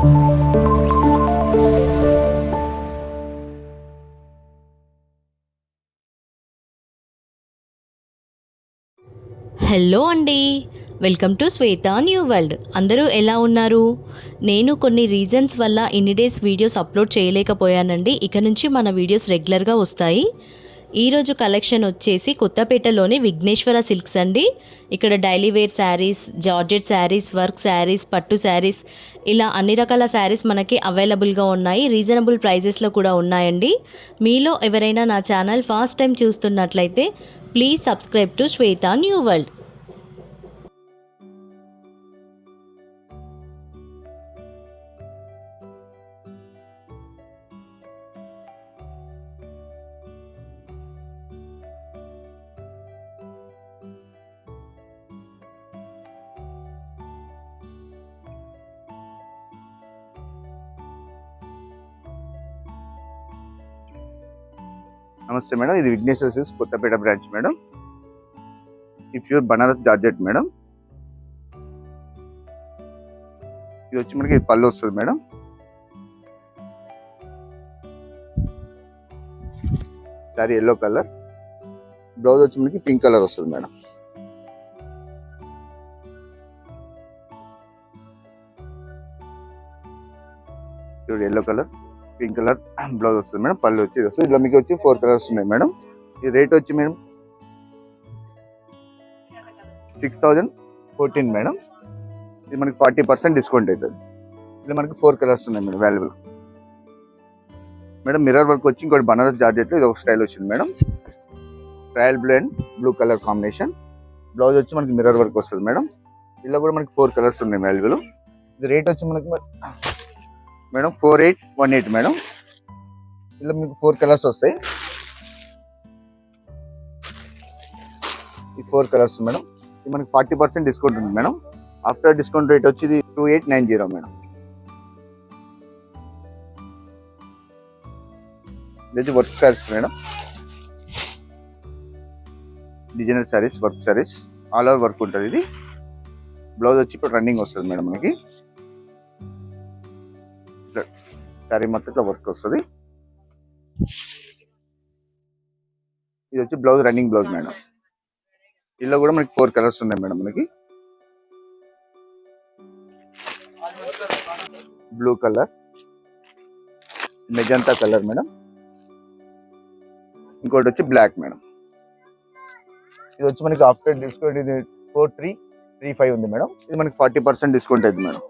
Hello అండి. Welcome to Shweta new world. అందరూ ఎలా ఉన్నారు? నేను కొన్ని రీజన్స్ వల్ల ఇన్ని డేస్ వీడియోస్ అప్లోడ్ చేయలేకపోయానండి. ఇక నుంచి మన వీడియోస్ రెగ్యులర్గా వస్తాయి. ఈరోజు కలెక్షన్ వచ్చేసి కొత్తపేటలోని విఘ్నేశ్వర సిల్క్స్ అండి. ఇక్కడ daily wear saris georgette saris work saris పట్టు శారీస్ ఇలా అన్ని రకాల శారీస్ మనకి అవైలబుల్గా ఉన్నాయి. రీజనబుల్ ప్రైజెస్లో కూడా ఉన్నాయండి. మీలో ఎవరైనా నా ఛానల్ ఫస్ట్ టైం చూస్తున్నట్లయితే please subscribe to Shweta new world. నమస్తే మేడం. ఇది Vighneshwara silks Kothapeta branch madam. ఈ ప్యూర్ బనారస్ జార్జెట్ మేడం. ఇది వచ్చి మనకి పళ్ళు వస్తుంది madam. Sari yellow colour blouse వచ్చి మనకి పింక్ కలర్ వస్తుంది మేడం. చూడు yellow colour pink colour blouse వస్తుంది మేడం పళ్ళు వచ్చి వస్తుంది. ఇలా మీకు వచ్చి ఫోర్ కలర్స్ ఉన్నాయి మేడం. ఈ రేట్ వచ్చి madam six thousand fourteen madam. ఇది మనకి ఫార్టీ పర్సెంట్ డిస్కౌంట్ అవుతుంది. ఇలా మనకి ఫోర్ కలర్స్ ఉన్నాయి madam available madam mirror work వచ్చి ఇంకోటి బనారస్ జార్జెట్ ఇది ఒక స్టైల్ వచ్చింది madam. Trial blue and blue colour combination blouse వచ్చి మనకి మిర్రర్ వర్క్ వస్తుంది మేడం. ఇలా కూడా మనకి ఫోర్ కలర్స్ ఉన్నాయి అవైలబుల్ ఇది రేట్ వచ్చి మనకి madam four eight one eight madam. ఇలా మీకు ఫోర్ కలర్స్ వస్తాయి. ఈ ఫోర్ కలర్స్ మేడం. ఇది మనకి ఫార్టీ పర్సెంట్ డిస్కౌంట్ ఉంది మేడం. ఆఫ్టర్ డిస్కౌంట్ రేట్ వచ్చి two eight nine zero madam. ఇది work saris madam. Designer saris work saris all over work ఉంటుంది ఇది. బ్లౌజ్ వచ్చి ఇప్పుడు రన్నింగ్ వస్తుంది మేడం మనకి. శారీ మొత్తం ఇట్లా వర్క్ వస్తుంది. ఇది వచ్చి బ్లౌజ్ రన్నింగ్ బ్లౌజ్ మేడం. ఇందులో కూడా మనకి ఫోర్ కలర్స్ ఉన్నాయి మేడం మనకి. Blue colour magenta colour madam. ఇంకోటి వచ్చి బ్లాక్ మేడం. ఇది వచ్చి మనకి ఆఫ్టర్ డిస్కౌంట్ ఇది ఫోర్ త్రీ త్రీ ఫైవ్ ఉంది మేడం. ఇది మనకి ఫార్టీ పర్సెంట్ డిస్కౌంట్ అయింది మేడం.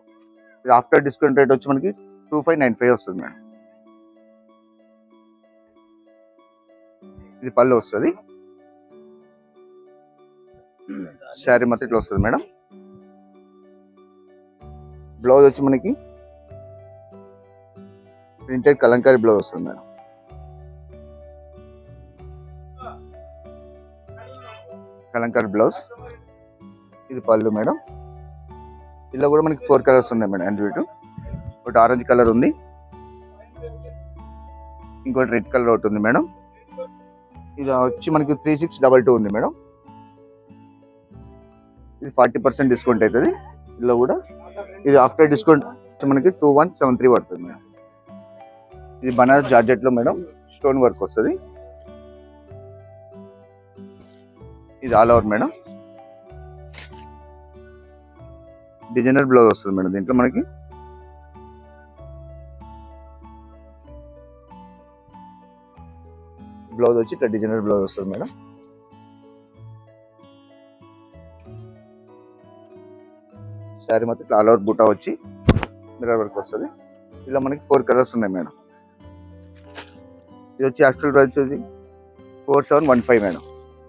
ఇది ఆఫ్టర్ డిస్కౌంట్ రేట్ వచ్చి మనకి టూ ఫైవ్ నైన్ ఫైవ్ వస్తుంది మేడం. ఇది పళ్ళు వస్తుంది. శారీ మొత్తం ఇట్లా వస్తుంది మేడం. బ్లౌజ్ వచ్చి మనకి ప్రింటెడ్ కలంకారీ బ్లౌజ్ వస్తుంది మేడం. కలంకారీ బ్లౌజ్. ఇది పళ్ళు మేడం. ఇలా కూడా మనకి ఫోర్ కలర్స్ ఉన్నాయి మేడం అండ్ వీటు ఒకటి ఆరెంజ్ కలర్ ఉంది. ఇంకోటి రెడ్ కలర్ ఒకటి ఉంది మేడం. ఇది వచ్చి మనకి త్రీ సిక్స్ డబల్ టూ ఉంది మేడం. ఇది ఫార్టీ పర్సెంట్ డిస్కౌంట్ అవుతుంది. ఇందులో కూడా ఇది ఆఫ్టర్ డిస్కౌంట్ మనకి టూ వన్ సెవెన్ త్రీ పడుతుంది మేడం. ఇది బనారస్ జార్జెట్లో మేడం స్టోన్ వర్క్ వస్తుంది. ఇది all over madam. Designer blouse వస్తుంది మేడం దీంట్లో మనకి. బ్లౌజ్ వచ్చి ఇట్లా డిజైనర్ బ్లౌజ్ వస్తుంది మేడం. శారీ మొత్తం ఇట్లా ఆల్ ఓవర్ బూటా వచ్చి మిర్రర్ వర్క్ వస్తుంది. ఇలా మనకి ఫోర్ కలర్స్ ఉన్నాయి మేడం. ఇది వచ్చి యాక్చువల్ ప్రైస్ వచ్చి four seven one five madam.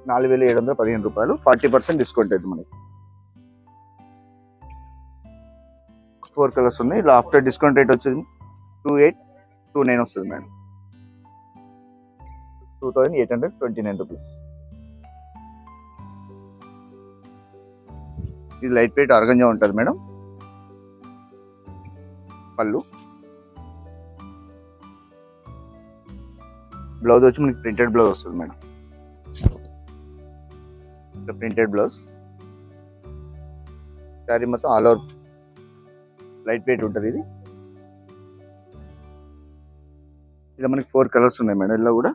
నాలుగు వేల ఏడు వందల పదిహేను రూపాయలు. ఫార్టీ పర్సెంట్ డిస్కౌంట్ అవుతుంది మనకి. ఫోర్ కలర్స్ ఉన్నాయి. ఇలా ఆఫ్టర్ డిస్కౌంట్ రేట్ వచ్చేది టూ ఎయిట్ టూ నైన్ వస్తుంది madam. Two thousand eight hundred twenty nine rupees. ఇది లైట్ వెయిట్ ఆర్గంజా ఉంటుంది మేడం. పళ్ళు. బ్లౌజ్ వచ్చి మనకి ప్రింటెడ్ బ్లౌజ్ వస్తుంది మేడం. Printed blouse. శారీ మొత్తం ఆల్ ఓవర్ లైట్ వెయిట్ ఉంటుంది ఇది. ఇలా మనకి ఫోర్ కలర్స్ ఉన్నాయి మేడం. ఇలా కూడా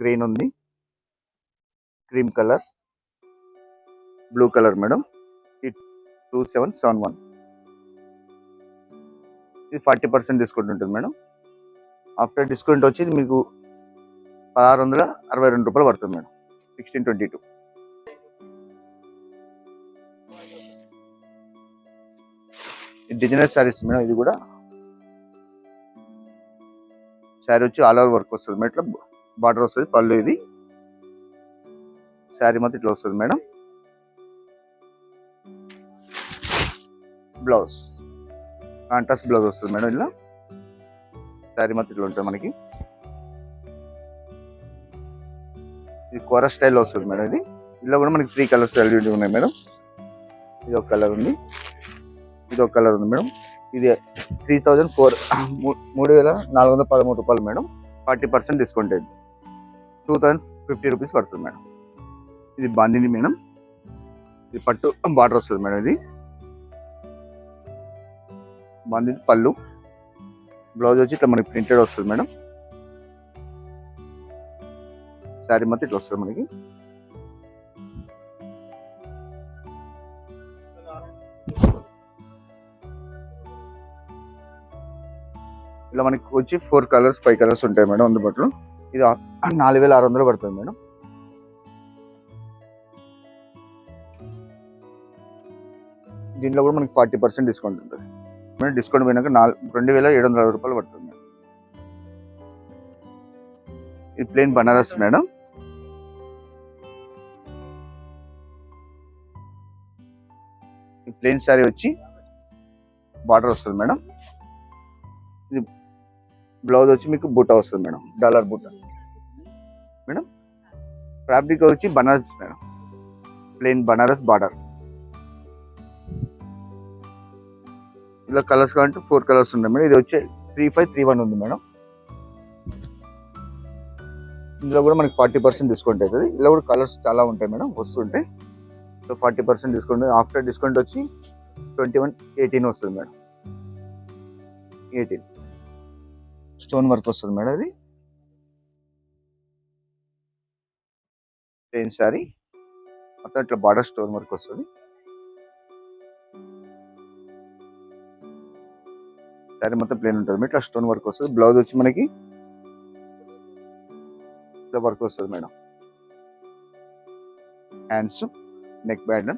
గ్రీన్ ఉంది. Cream colour. Blue colour madam. Two seven seven one. ఇది ఫార్టీ పర్సెంట్ డిస్కౌంట్ ఉంటుంది మేడం. ఆఫ్టర్ డిస్కౌంట్ వచ్చి మీకు పదహారు వందల అరవై రెండు రూపాయలు పడుతుంది madam. Sixteen twenty two. Designer saris madam ఇది కూడా. శారీ వచ్చి ఆల్ ఓవర్ వర్క్ వస్తుంది మేడం. ఇట్లా బార్డర్ వస్తుంది పళ్ళు ఇది. శారీ మొత్తం ఇట్లా వస్తుంది మేడం. బ్లౌజ్. కాంట్రాస్ట్ బ్లౌజ్ వస్తుంది మేడం ఇలా శారీ మొత్తం ఇట్లా ఉంటుంది మనకి. ఇది కోర స్టైల్ వస్తుంది మేడం ఇది. ఇలా కూడా మనకి త్రీ కలర్స్ అవైలబిలిటీ ఉన్నాయి మేడం. ఇది ఒక కలర్ ఉంది. ఇది ఒక కలర్ ఉంది మేడం. ఇది త్రీ థౌజండ్ ఫోర్ మూడు వేల నాలుగు వందల పదమూడు రూపాయలు మేడం. ఫార్టీ పర్సెంట్ డిస్కౌంట్ అయింది. టూ థౌజండ్ ఫిఫ్టీ రూపీస్ పడుతుంది మేడం. ఇది బాందిని మేడం. ఇది పట్టు బార్డర్ వస్తుంది మేడం ఇది. బాందిని పళ్ళు. బ్లౌజ్ వచ్చి ఇట్లా మనకి ప్రింటెడ్ వస్తుంది మేడం. శారీ మొత్తం ఇట్లా వస్తుంది మనకి. ఇలా మనకి వచ్చి ఫోర్ కలర్స్ ఫైవ్ కలర్స్ ఉంటాయి మేడం అందుబాటులో. ఇది నాలుగు వేల ఆరు వందలు పడుతుంది మేడం. దీంట్లో కూడా మనకి ఫార్టీ పర్సెంట్ డిస్కౌంట్ ఉంటుంది. మేడం డిస్కౌంట్ పోయినాక నాలుగు రెండు వేల ఏడు వందల అరవై రూపాయలు పడుతుంది మేడం. ఇది ప్లేన్ బనారస్ మేడం. ఈ ప్లేన్ శారీ వచ్చి బార్డర్ వస్తుంది మేడం. ఇది బ్లౌజ్ వచ్చి మీకు బూట వస్తుంది madam dollar buta. Madam fabric వచ్చి Banaras madam plain Banaras border. ఇలా కలర్స్ కావాలంటే ఫోర్ కలర్స్ ఉన్నాయి మేడం ఇది వచ్చి త్రీ ఫైవ్ త్రీ వన్ ఉంది మేడం. ఇందులో కూడా మనకి ఫార్టీ పర్సెంట్ డిస్కౌంట్ అవుతుంది. ఇలా కూడా కలర్స్ చాలా ఉంటాయి మేడం వస్తుంటాయి so forty percent discount after discount వచ్చి ట్వంటీ వన్ ఎయిటీన్ వస్తుంది మేడం. ఎయిటీన్. స్టోన్ వర్క్ వస్తుంది మేడం అది ప్లెయిన్ శారీ మొత్తం ఇట్లా బార్డర్ స్టోన్ వర్క్ వస్తుంది. శారీ మొత్తం ప్లేన్ ఉంటుంది. మేడం ఇట్లా స్టోన్ వర్క్ వస్తుంది. బ్లౌజ్ వచ్చి మనకి ఇట్లా వర్క్ వస్తుంది మేడం. హ్యాండ్స్ నెక్ బ్యాండ్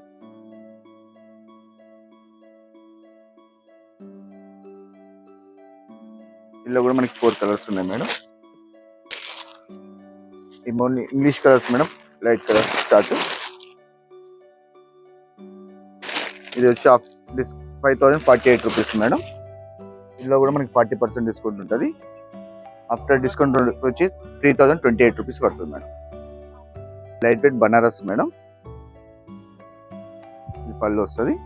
ఇందులో కూడా మనకి ఫోర్ కలర్స్ ఉన్నాయి మేడం. ఈ only English colours madam light colour start. ఇది వచ్చి five thousand forty eight rupees madam. ఇందులో కూడా మనకి ఫార్టీ పర్సెంట్ డిస్కౌంట్ ఉంటుంది. ఆఫ్టర్ డిస్కౌంట్ వచ్చి three thousand twenty eight rupees పడుతుంది madam. Light weight Banaras madam. ఇది పళ్ళు వస్తుంది.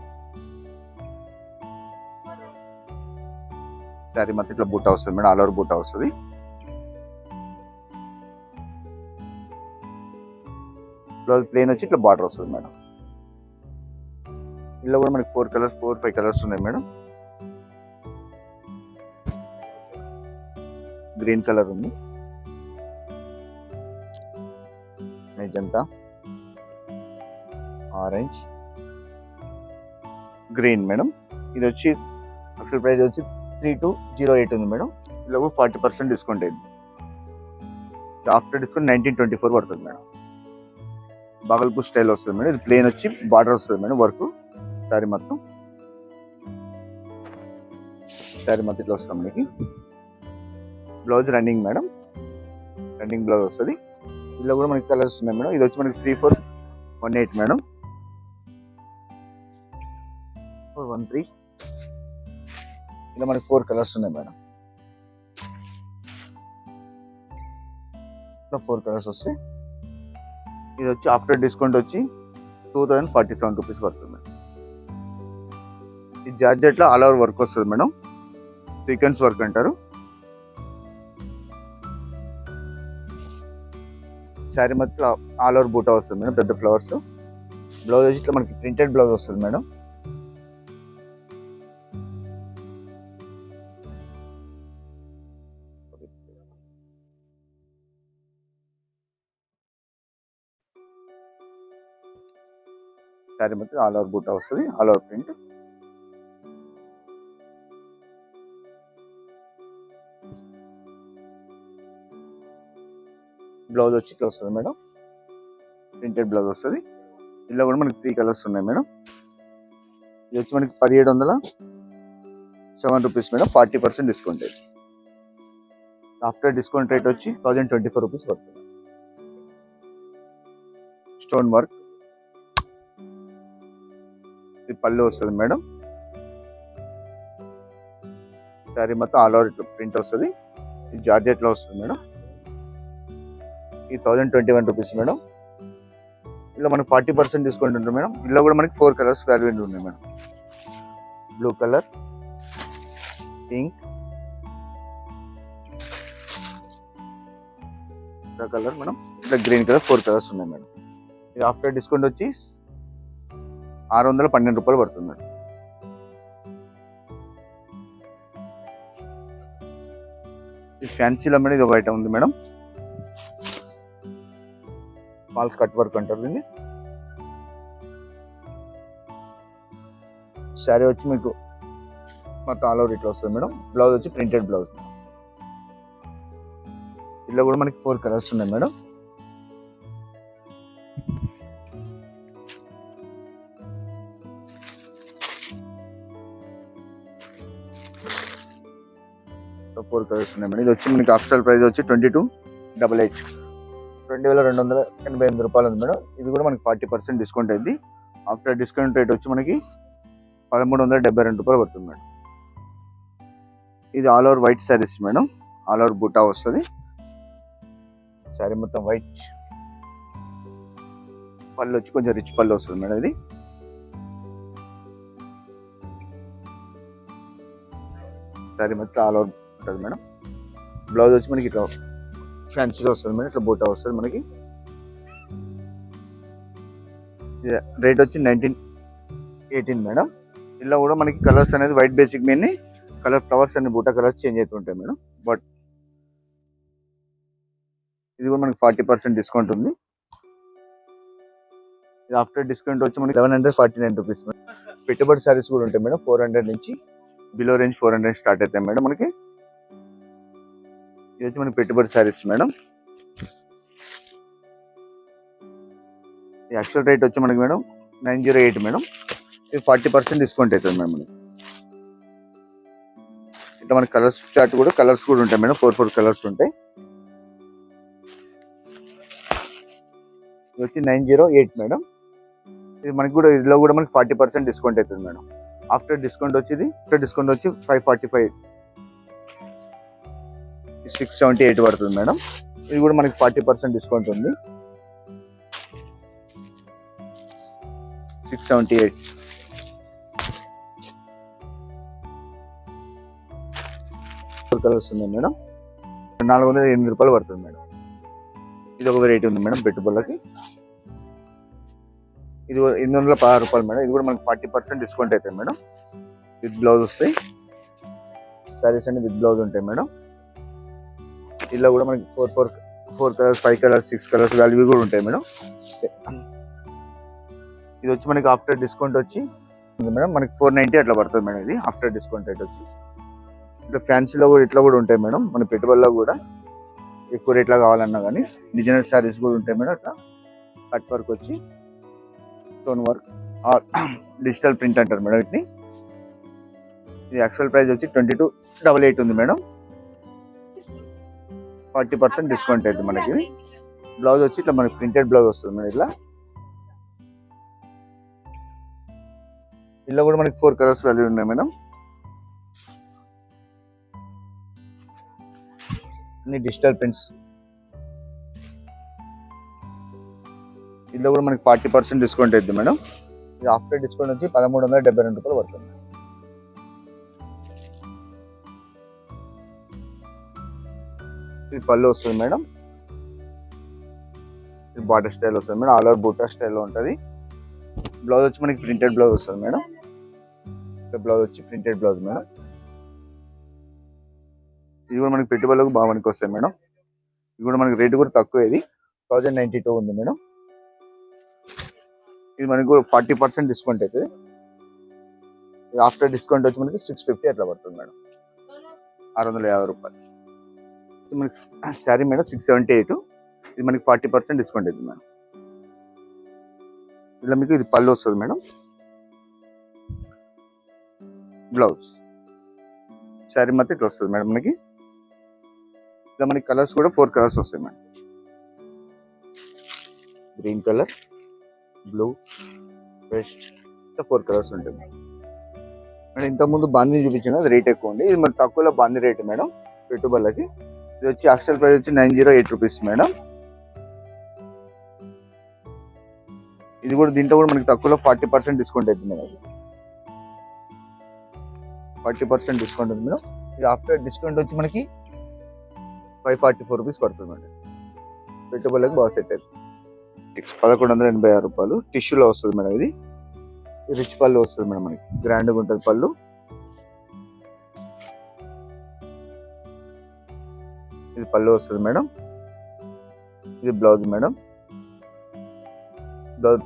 శారీ మొత్తం ఇట్లా బూట వస్తుంది మేడం ఆల్ ఓవర్ బూట వస్తుంది. బ్లౌజ్ ప్లేన్ వచ్చి ఇట్లా బార్డర్ వస్తుంది మేడం. ఇందులో కూడా మనకి four colours four five colours ఉన్నాయి మేడం. గ్రీన్ కలర్ ఉంది. Magenta orange green madam. ఇది వచ్చి అసలు ప్రైస్ వచ్చి త్రీ టూ జీరో ఎయిట్ ఉంది మేడం. ఇలా ఫార్టీ పర్సెంట్ డిస్కౌంట్ అయింది. After discount nineteen twenty four పడుతుంది మేడం. బాగల్పూర్ స్టైల్ వస్తుంది మేడం. ఇది ప్లేన్ వచ్చి బార్డర్ వస్తుంది మేడం వర్క్. శారీ మొత్తం శారీ మొత్తం ఇట్లా వస్తుంది మనకి. Blouse running madam. Running blouse వస్తుంది. ఇందులో కూడా మనకి కలర్స్ ఉన్నాయి మేడం. ఇది వచ్చి మనకి three four one eight madam. Four one three. ఇలా మనకి ఫోర్ కలర్స్ ఉన్నాయి మేడం. ఇట్లా ఫోర్ కలర్స్ వస్తాయి. ఇది వచ్చి ఆఫ్టర్ డిస్కౌంట్ వచ్చి two thousand forty seven rupees పడుతుంది. మేడం ఈ జార్జెట్లో ఆల్ ఓవర్ వర్క్ వస్తుంది మేడం. సీక్వెన్స్ వర్క్ అంటారు. శారీ మొత్తం ఆల్ ఓవర్ బూటా వస్తుంది మేడం పెద్ద ఫ్లవర్స్. బ్లౌజ్ వచ్చి ఇట్లా మనకి ప్రింటెడ్ బ్లౌజ్ వస్తుంది మేడం. శారీ మొత్తం ఆల్ ఓవర్ బూటా వస్తుంది ఆల్ ఓవర్ ప్రింట్. బ్లౌజ్ వచ్చి ఇట్లా వస్తుంది మేడం. ప్రింటెడ్ బ్లౌజ్ వస్తుంది. ఇందులో కూడా మనకి త్రీ కలర్స్ ఉన్నాయి మేడం. ఇది వచ్చి మనకి పదిహేడు వందల seven rupees madam forty percent discount rate after discount rate వచ్చి థౌజండ్ ట్వంటీ ఫోర్ రూపీస్ పడుతుంది. Stone work. ఇది పళ్ళు వస్తుంది మేడం. సారీ మొత్తం ఆల్ ఓవర్ ప్రింట్ వస్తుంది. ఇది జార్జెట్లో వస్తుంది మేడం. ఈ thousand twenty one rupees madam. ఇలా మనకి ఫార్టీ పర్సెంట్ డిస్కౌంట్ ఉంటుంది మేడం. ఇందులో కూడా మనకి ఫోర్ కలర్స్ అవైలబుల్ ఉన్నాయి madam. Blue colour pink colour madam. ఇట్లా గ్రీన్ కలర్ ఫోర్ కలర్స్ ఉన్నాయి మేడం. ఇది ఆఫ్టర్ డిస్కౌంట్ వచ్చి ఆరు వందల పన్నెండు రూపాయలు పడుతుంది మేడం. ఫ్యాన్సీలో మేడం ఇది ఒక ఐటమ్ ఉంది మేడం. ఫాల్స్ కట్ వర్క్ అంటారు దీన్ని. శారీ వచ్చి మీకు మొత్తం ఆల్ ఓవర్ ఇట్లా వస్తుంది మేడం. బ్లౌజ్ వచ్చి ప్రింటెడ్ బ్లౌజ్ ఇట్లా కూడా మనకి ఫోర్ కలర్స్ ఉన్నాయి మేడం. ఫోర్ కలర్స్ ఉన్నాయి మేడం. ఇది వచ్చి మనకి ఆఫ్టర్ ప్రైస్ వచ్చి ట్వంటీ టూ డబల్ ఎయిట్ రెండు వేల రెండు వందల ఎనభై ఎనిమిది రూపాయలు ఉంది మేడం. ఇది కూడా మనకి ఫార్టీ పర్సెంట్ డిస్కౌంట్ అయింది. ఆఫ్టర్ డిస్కౌంట్ రేట్ వచ్చి మనకి పదమూడు వందల డెబ్బై రెండు రూపాయలు పడుతుంది మేడం. ఇది all over white saris madam. All over buta వస్తుంది. శారీ మొత్తం వైట్. పళ్ళు వచ్చి కొంచెం రిచ్ పళ్ళు వస్తుంది మేడం ఇది. శారీ మొత్తం ఆల్ ఓవర్ ఉంటుంది మేడం. బ్లౌజ్ వచ్చి మనకి ఇట్లా ఫ్యాన్సీలో వస్తుంది మేడం ఇట్లా బూటా వస్తుంది మనకి. రేట్ వచ్చి నైన్టీన్ ఎయిటీన్ మేడం. ఇలా కూడా మనకి కలర్స్ అనేది వైట్ బేసిక్ మీద కలర్ ఫ్లవర్స్ అన్ని బూటా కలర్స్ చేంజ్ అవుతుంటాయి మేడం. బట్ ఇది కూడా మనకి ఫార్టీ పర్సెంట్ డిస్కౌంట్ ఉంది. ఇది ఆఫ్టర్ డిస్కౌంట్ వచ్చి మనకి eleven hundred forty nine rupees పెట్టుబడి సారీస్ కూడా ఉంటాయి మేడం ఫోర్ హండ్రెడ్ నుంచి below range four hundred start అవుతాయి మేడం మనకి. ఇది వచ్చి మనకి పెట్టుబడి సారీస్ మేడం. యాక్చువల్ రేట్ వచ్చి మనకి madam nine zero eight madam. ఇది ఫార్టీ పర్సెంట్ డిస్కౌంట్ అవుతుంది మేడం మనకి. ఇట్లా మన కలర్స్ చార్ట్ కూడా కలర్స్ కూడా ఉంటాయి మేడం. ఫోర్ ఫోర్ కలర్స్ ఉంటాయి. ఇది వచ్చి నైన్ జీరో ఎయిట్ మేడం. ఇది మనకి కూడా ఇదిలో కూడా మనకి ఫార్టీ పర్సెంట్ డిస్కౌంట్ అవుతుంది మేడం. ఆఫ్టర్ డిస్కౌంట్ వచ్చేది ఆఫ్టర్ డిస్కౌంట్ వచ్చి five forty five six seventy eight పడుతుంది మేడం. ఇది కూడా మనకి ఫార్టీ పర్సెంట్ డిస్కౌంట్ ఉంది. సిక్స్ సెవెంటీ ఎయిట్ కలర్స్ ఉన్నాయి మేడం. నాలుగు వందల ఎనిమిది రూపాయలు పడుతుంది మేడం. ఇది ఒక వెరైటీ ఉంది మేడం పెట్టుబడులకి. ఇది కూడా ఎనిమిది వందల పదహారు రూపాయలు మేడం. ఇది కూడా మనకి ఫార్టీ పర్సెంట్ డిస్కౌంట్ అవుతుంది మేడం. విత్ బ్లౌజ్ వస్తాయి. శారీస్ అన్ని విత్ బ్లౌజ్ ఉంటాయి మేడం. ఇలా కూడా మనకి four four four colours five colours six colours value కూడా ఉంటాయి మేడం. ఇది వచ్చి మనకి ఆఫ్టర్ డిస్కౌంట్ వచ్చి ఉంది మేడం. మనకి ఫోర్ నైంటీ అట్లా పడుతుంది మేడం ఇది ఆఫ్టర్ డిస్కౌంట్ రేట్ వచ్చి. ఇట్లా ఫ్యాన్సీలో కూడా ఇట్లా కూడా ఉంటాయి మేడం. మన పెట్టుబడిలో కూడా ఎక్కువ రేట్లో కావాలన్నా కానీ డిజైనర్ శారీస్ కూడా ఉంటాయి మేడం అట్లా. కట్ వర్క్ వచ్చి స్టోన్ వర్క్ డిజిటల్ ప్రింట్ అంటారు మేడం వీటిని. ఇది యాక్చువల్ ప్రైస్ వచ్చి ట్వంటీ టూ డబల్ ఎయిట్ ఉంది మేడం. ఫార్టీ పర్సెంట్ డిస్కౌంట్ అవుతుంది మనకి. బ్లౌజ్ వచ్చి ఇట్లా మనకి ప్రింటెడ్ బ్లౌజ్ వస్తుంది మేడం ఇట్లా. ఇలా కూడా మనకి ఫోర్ కలర్స్ వాల్యూ ఉన్నాయి మేడం. అన్ని డిజిటల్ ప్రింట్స్. ఇందులో కూడా మనకి ఫార్టీ పర్సెంట్ డిస్కౌంట్ అవుతుంది మేడం. ఇది ఆఫ్టర్ డిస్కౌంట్ వచ్చి పదమూడు వందల డెబ్బై రెండు రూపాయలు పడుతుంది. ఇది పళ్ళు వస్తుంది మేడం. ఇది బాటర్ స్టైల్ వస్తుంది మేడం. ఆల్ ఓవర్ బూటా స్టైల్లో ఉంటుంది. బ్లౌజ్ వచ్చి మనకి ప్రింటెడ్ బ్లౌజ్ వస్తుంది మేడం. బ్లౌజ్ వచ్చి ప్రింటెడ్ బ్లౌజ్ మేడం. ఇది కూడా మనకి పెట్టుబడులకు బాగా మనకి వస్తాయి మేడం. ఇది కూడా మనకి రేటు కూడా తక్కువ ఇది. థౌజండ్ నైన్టీ టూ ఉంది మేడం. ఇది మనకు ఫార్టీ పర్సెంట్ డిస్కౌంట్ అవుతుంది. ఆఫ్టర్ డిస్కౌంట్ వచ్చి మనకి సిక్స్ ఫిఫ్టీ అట్లా పడుతుంది మేడం. ఆరు వందల యాభై రూపాయలు. మనకి sari madam six seventy eight ఇది మనకి ఫార్టీ పర్సెంట్ డిస్కౌంట్ అవుతుంది మేడం ఇలా మీకు ఇది పళ్ళు వస్తుంది మేడం బ్లౌజ్ శారీ మాత్రం ఇట్లా వస్తుంది మేడం మనకి. ఇలా మనకి కలర్స్ కూడా ఫోర్ కలర్స్ వస్తాయి మేడం గ్రీన్ కలర్ బ్లూ వెస్ట్ ఇట్లా ఫోర్ కలర్స్ ఉంటాయి మేడం మేడం ఇంతకుముందు బాందీ చూపించిన అది రేట్ ఎక్కువ ఉంది. ఇది మరి తక్కువలో బాందీ రేట్ మేడం పెట్టుబడులకి ఇది వచ్చి యాక్చువల్ ప్రైస్ వచ్చి nine zero eight rupees madam. ఇది కూడా దీంట్లో కూడా మనకి తక్కువలో ఫార్టీ పర్సెంట్ డిస్కౌంట్ అవుతుంది మేడం ఫార్టీ పర్సెంట్ డిస్కౌంట్ ఉంది మేడం. ఇది ఆఫ్టర్ డిస్కౌంట్ వచ్చి మనకి ఫైవ్ ఫార్టీ ఫోర్ రూపీస్ పడుతుంది మేడం. పెట్టుబడులకు బాగా సెట్ అవుతుంది. పదకొండు వందల ఎనభై ఆరు రూపాయలు. టిష్యూలో వస్తుంది మేడం ఇది. రిచ్ పళ్ళు వస్తుంది మేడం మనకి. గ్రాండ్గా ఉంటుంది పళ్ళు. పళ్ళు వస్తుంది మేడం. ఇది బ్లౌజ్ మేడం. బ్లౌజ్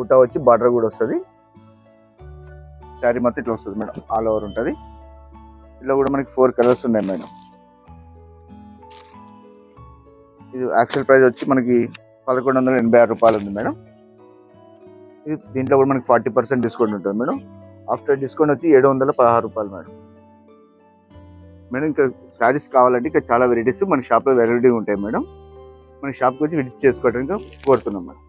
ఊట వచ్చి బార్డర్ కూడా వస్తుంది. శారీ మొత్తం ఇట్లా వస్తుంది మేడం. ఆల్ ఓవర్ ఉంటుంది. ఇట్లా కూడా మనకి ఫోర్ కలర్స్ ఉన్నాయి మేడం. ఇది యాక్చువల్ ప్రైస్ వచ్చి మనకి పదకొండు వందల ఎనభై ఆరు రూపాయలు ఉంది మేడం. ఇది దీంట్లో కూడా మనకి ఫార్టీ పర్సెంట్ డిస్కౌంట్ ఉంటుంది మేడం. ఆఫ్టర్ డిస్కౌంట్ వచ్చి ఏడు వందల పదహారు రూపాయలు మేడం. మేడం ఇంకా శారీస్ కావాలంటే ఇంకా చాలా వెరైటీస్ మన షాప్లో వెరైటీ ఉంటాయి మేడం. మన షాప్కి వచ్చి విజిట్ చేసుకోవడానికి కోరుతున్నాం మేడం.